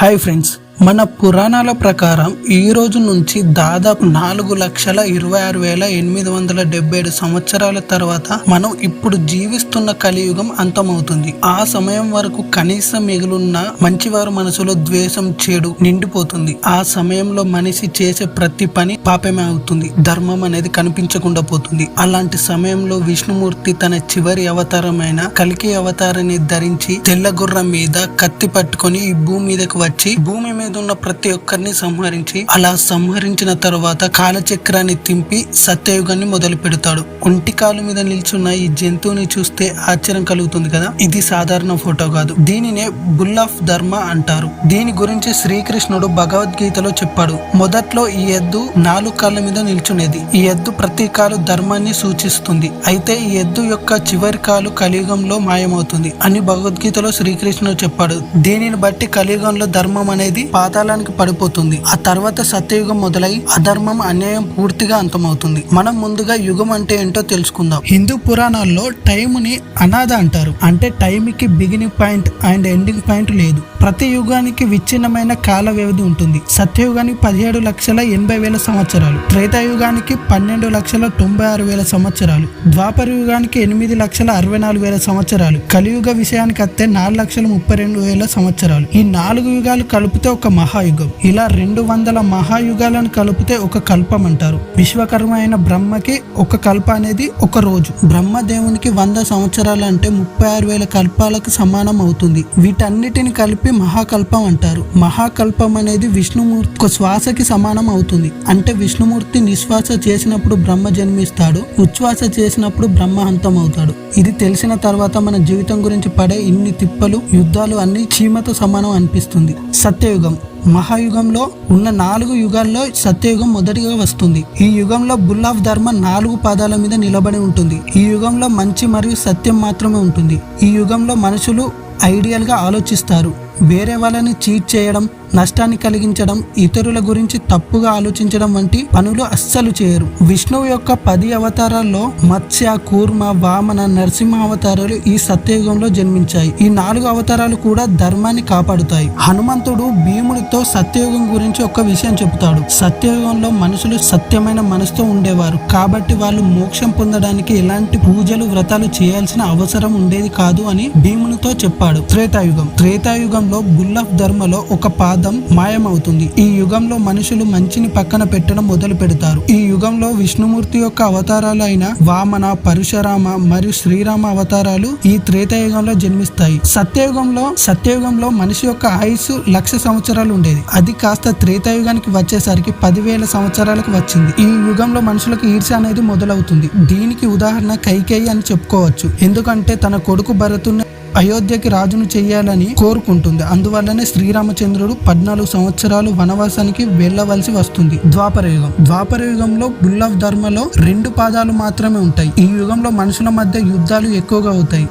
Hi friends, మన పురాణాల ప్రకారం ఈ రోజు నుంచి దాదాపు నాలుగు లక్షల ఇరవై ఆరు వేల ఎనిమిది వందల డెబ్బై ఏడు సంవత్సరాల తర్వాత మనం ఇప్పుడు జీవిస్తున్న కలియుగం అంతమవుతుంది. ఆ సమయం వరకు కనీసం మిగులున్న మంచివారు మనసులో ద్వేషం చెడు నిండిపోతుంది. ఆ సమయంలో మనిషి చేసే ప్రతి పని పాపమే అవుతుంది. ధర్మం అనేది కనిపించకుండా పోతుంది. అలాంటి సమయంలో విష్ణుమూర్తి తన చివరి అవతారమైన కలికి అవతారాన్ని ధరించి తెల్ల గుర్రం మీద కత్తి పట్టుకొని ఈ భూమి మీదకి వచ్చి భూమి మీద ఉన్న ప్రతి ఒక్కరిని సంహరించి అలా సంహరించిన తర్వాత కాలచక్రాన్ని తింపి సత్యయుగాన్ని మొదలు పెడతాడు. ఒంటి కాలు మీద నిల్చున్న ఈ జంతువుని చూస్తే ఆశ్చర్యం కలుగుతుంది కదా? ఇది సాధారణ ఫోటో కాదు. దీనినే బుల్ ఆఫ్ ధర్మ అంటారు. దీని గురించి శ్రీకృష్ణుడు భగవద్గీతలో చెప్పాడు. మొదట్లో ఈ ఎద్దు నాలుగు కాళ్ళ మీద నిల్చునేది. ఈ ఎద్దు ప్రతి కాలు ధర్మాన్ని సూచిస్తుంది. అయితే ఈ ఎద్దు యొక్క చివరి కాలు కలియుగంలో మాయమవుతుంది అని భగవద్గీతలో శ్రీకృష్ణుడు చెప్పాడు. దీనిని బట్టి కలియుగంలో ధర్మం అనేది పాతాళానికి పడిపోతుంది. ఆ తర్వాత సత్యయుగం మొదలై అధర్మం అన్యాయం పూర్తిగా అంతమవుతుంది. మనం ముందుగా యుగం అంటే ఏంటో తెలుసుకుందాం. హిందూ పురాణాల్లో టైముని అనాథ అంటారు. అంటే టైంకి beginning point and ending point లేదు. ప్రతి యుగానికి విచ్ఛిన్నమైన కాల వ్యవధి ఉంటుంది. సత్యయుగానికి పదిహేడు లక్షల ఎనభై వేల సంవత్సరాలు. త్రేతాయుగానికి పన్నెండు లక్షల తొంభై ఆరు వేల సంవత్సరాలు. ద్వాపర యుగానికి ఎనిమిది లక్షల అరవై నాలుగు వేల సంవత్సరాలు. కలియుగ విషయానికి వస్తే నాలుగు లక్షల ముప్పై రెండు వేల సంవత్సరాలు. ఈ నాలుగు యుగాలు కలిపితే ఒక మహాయుగం. ఇలా రెండు వందల మహాయుగాలను కలిపితే ఒక కల్పం అంటారు. విశ్వకర్మ అయిన బ్రహ్మకి ఒక కల్ప అనేది ఒక రోజు. బ్రహ్మ దేవునికి వంద సంవత్సరాలు అంటే ముప్పై ఆరు వేల కల్పాలకు సమానం అవుతుంది. వీటన్నిటిని కలిపి మహాకల్పం అంటారు. మహాకల్పం అనేది విష్ణుమూర్తి ఒక శ్వాసకి సమానం అవుతుంది. అంటే విష్ణుమూర్తి నిశ్వాస చేసినప్పుడు బ్రహ్మ జన్మిస్తాడు. ఉచ్ఛ్వాస చేసినప్పుడు బ్రహ్మ అంతం అవుతాడు. ఇది తెలిసిన తర్వాత మన జీవితం గురించి పడే ఇన్ని తిప్పలు యుద్ధాలు అన్ని చీమతో సమానం అనిపిస్తుంది. సత్యయుగం. మహాయుగంలో ఉన్న నాలుగు యుగాల్లో సత్యయుగం మొదటిగా వస్తుంది. ఈ యుగంలో బుల్ ఆఫ్ ధర్మ నాలుగు పాదాల మీద నిలబడి ఉంటుంది. ఈ యుగంలో మంచి మరియు సత్యం మాత్రమే ఉంటుంది. ఈ యుగంలో మనుషులు ఐడియల్గా ఆలోచిస్తారు. వేరే వాళ్ళని చీట్ చేయడం నష్టాన్ని కలిగించడం ఇతరుల గురించి తప్పుగా ఆలోచించడం వంటి పనులు అస్సలు చేయరు. విష్ణువు యొక్క పది అవతారాల్లో మత్స్య కూర్మ వామన నరసింహ అవతారాలు ఈ సత్యయుగంలో జన్మించాయి. ఈ నాలుగు అవతారాలు కూడా ధర్మాన్ని కాపాడుతాయి. హనుమంతుడు భీముడితో సత్యయుగం గురించి ఒక విషయం చెబుతాడు. సత్యయుగంలో మనుషులు సత్యమైన మనసుతో ఉండేవారు. కాబట్టి వాళ్ళు మోక్షం పొందడానికి ఎలాంటి పూజలు వ్రతాలు చేయాల్సిన అవసరం ఉండేది కాదు అని భీమునితో చెప్పాడు. త్రేతాయుగం. త్రేతాయుగంలో బుల్ ఆఫ్ ధర్మలో ఒక పాద మాయమవుతుంది. ఈ యుగంలో మనుషులు మంచిని పక్కన పెట్టడం మొదలు పెడతారు. ఈ యుగంలో విష్ణుమూర్తి యొక్క అవతారాలు అయిన వామన పరశురామ మరియు శ్రీరామ అవతారాలు ఈ త్రేతాయుగంలో జన్మిస్తాయి. సత్యయుగంలో సత్యయుగంలో మనిషి యొక్క ఆయుస్సు లక్ష సంవత్సరాలు ఉండేది. అది కాస్త త్రేతాయుగానికి వచ్చేసరికి పదివేల సంవత్సరాలకు వచ్చింది. ఈ యుగంలో మనుషులకు ఈర్ష అనేది మొదలవుతుంది. దీనికి ఉదాహరణ కైకేయి అని చెప్పుకోవచ్చు. ఎందుకంటే తన కొడుకు భరతుని అయోధ్యకి రాజును చేయాలని కోరుకుంటుంది. అందువల్లనే శ్రీరామచంద్రుడు పద్నాలుగు సంవత్సరాలు వనవాసానికి వెళ్ళవలసి వస్తుంది. ద్వాపర యుగం. ద్వాపర యుగంలో బుల్ ఆఫ్ ధర్మలో రెండు పాదాలు మాత్రమే ఉంటాయి. ఈ యుగంలో మనుషుల మధ్య యుద్ధాలు ఎక్కువగా అవుతాయి.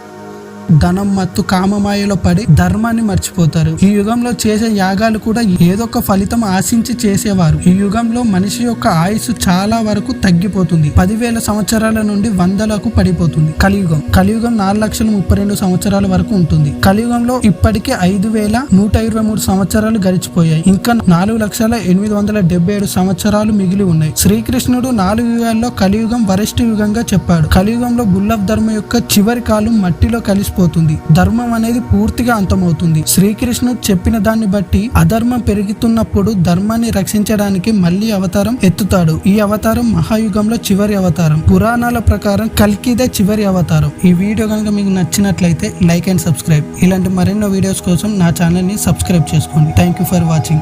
ధనం మత్తు కామమాయలో పడి ధర్మాన్ని మర్చిపోతారు. ఈ యుగంలో చేసే యాగాలు కూడా ఏదో ఒక ఫలితం ఆశించి చేసేవారు. ఈ యుగంలో మనిషి యొక్క ఆయుస్సు చాలా వరకు తగ్గిపోతుంది. పదివేల సంవత్సరాల నుండి వందలకు పడిపోతుంది కలియుగం. కలియుగం నాలుగు లక్షల ముప్పై రెండు సంవత్సరాల వరకు ఉంటుంది. కలియుగంలో ఇప్పటికే ఐదు వేల నూట ఇరవై మూడు సంవత్సరాలు గడిచిపోయాయి. ఇంకా నాలుగు లక్షల ఎనిమిది వందల డెబ్బై ఏడు సంవత్సరాలు మిగిలి ఉన్నాయి. శ్రీకృష్ణుడు నాలుగు యుగాల్లో కలియుగం వరిష్ఠ యుగంగా చెప్పాడు. కలియుగంలో బుల్లభ ధర్మ యొక్క చివరి కాలం మట్టిలో కలిసిపోతుంది ధర్మం అనేది పూర్తిగా అంతమవుతుంది. శ్రీకృష్ణుడు చెప్పిన దాన్ని బట్టి అధర్మం పెరుగుతున్నప్పుడు ధర్మాన్ని రక్షించడానికి మళ్ళీ అవతారం ఎత్తుతాడు. ఈ అవతారం మహాయుగంలో చివరి అవతారం. పురాణాల ప్రకారం కల్కిదే చివరి అవతారం. ఈ వీడియో కనుక మీకు నచ్చినట్లయితే లైక్ అండ్ సబ్స్క్రైబ్. ఇలాంటి మరెన్నో వీడియోస్ కోసం నా ఛానల్ని సబ్స్క్రైబ్ చేసుకోండి. Thank you for watching.